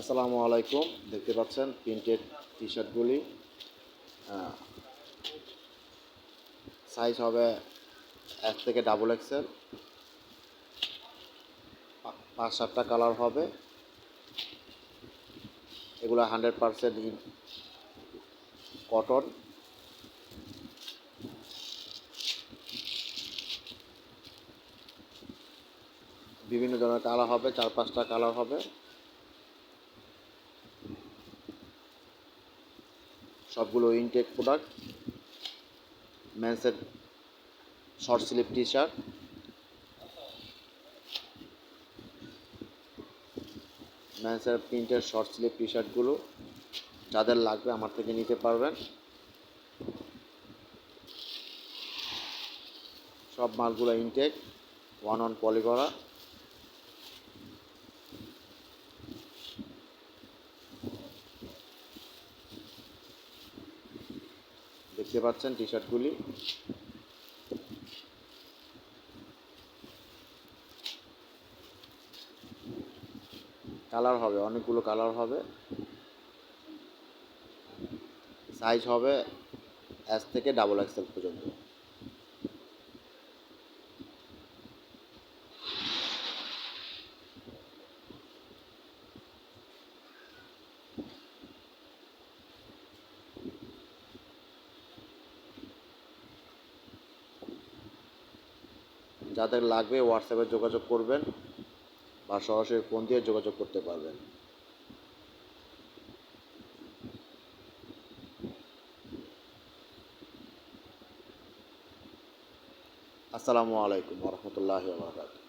আসসালামু আলাইকুম। দেখতে পাচ্ছেন প্রিন্টেড টি শার্টগুলি সাইজ হবে এক থেকে ডাবল এক্সেল পাঁচ সাতটা কালার হবে। এগুলো হান্ড্রেড পারসেন্ট কটন বিভিন্ন ধরনের কালার হবে, চার পাঁচটা কালার হবে। সবগুলো ইনটেক প্রোডাক্ট মেন্সের শর্ট স্লিভ টি শার্ট মেন্সের প্রিন্টের শর্ট স্লিভ টি শার্টগুলো যাদের লাগবে আমার থেকে নিতে পারবেন। সব মালগুলো ইনটেক ওয়ান অন পলি করা দেখতে পাচ্ছেন টি শার্টগুলি কালার হবে, অনেকগুলো কালার হবে। সাইজ হবে এস থেকে ডাবল এক্সেল পর্যন্ত। যাদের লাগবে হোয়াটসঅ্যাপে যোগাযোগ করবেন বা সরাসরি ফোন দিয়ে যোগাযোগ করতে পারবেন। আসসালামু আলাইকুম রহমতুল্লাহ বারকাত